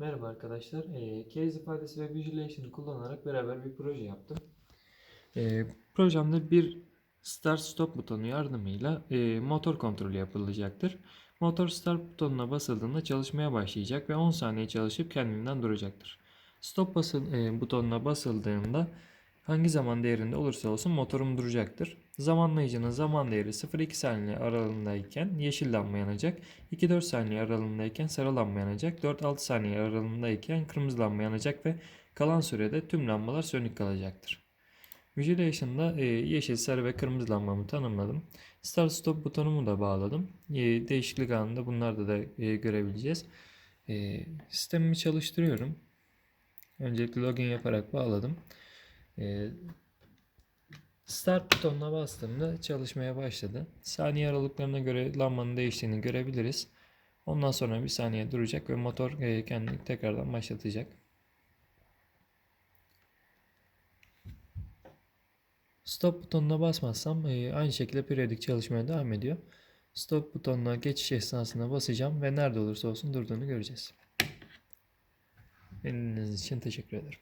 Merhaba arkadaşlar. E, case ifadesi ve visualization'ı kullanarak beraber bir proje yaptım. E, projemde bir start stop butonu yardımıyla e, motor kontrolü yapılacaktır. Motor start butonuna basıldığında çalışmaya başlayacak ve 10 saniye çalışıp kendinden duracaktır. Stop basıl, e, butonuna basıldığında hangi zaman değerinde olursa olsun motorum duracaktır. Zamanlayıcının zaman değeri 0-2 saniye aralığındayken yeşil lamba yanacak. 2-4 saniye aralığındayken sarı lamba yanacak. 4-6 saniye aralığındayken kırmızı lamba yanacak ve kalan sürede tüm lambalar sönük kalacaktır. Visualization'da e, yeşil, sarı ve kırmızı lambamı tanımladım. Start Stop butonumu da bağladım. E, değişiklik anında bunlarda da e, görebileceğiz. Sistemimi çalıştırıyorum. Öncelikle login yaparak bağladım. E, Start butonuna bastığımda çalışmaya başladı. Saniye aralıklarına göre lambanın değiştiğini görebiliriz. Ondan sonra bir saniye duracak ve motor e, kendini tekrardan başlatacak. Stop butonuna basmazsam e, aynı şekilde periyodik çalışmaya devam ediyor. Stop butonuna geçiş esnasında basacağım ve nerede olursa olsun durduğunu göreceğiz. Dinlediğiniz için teşekkür ederim.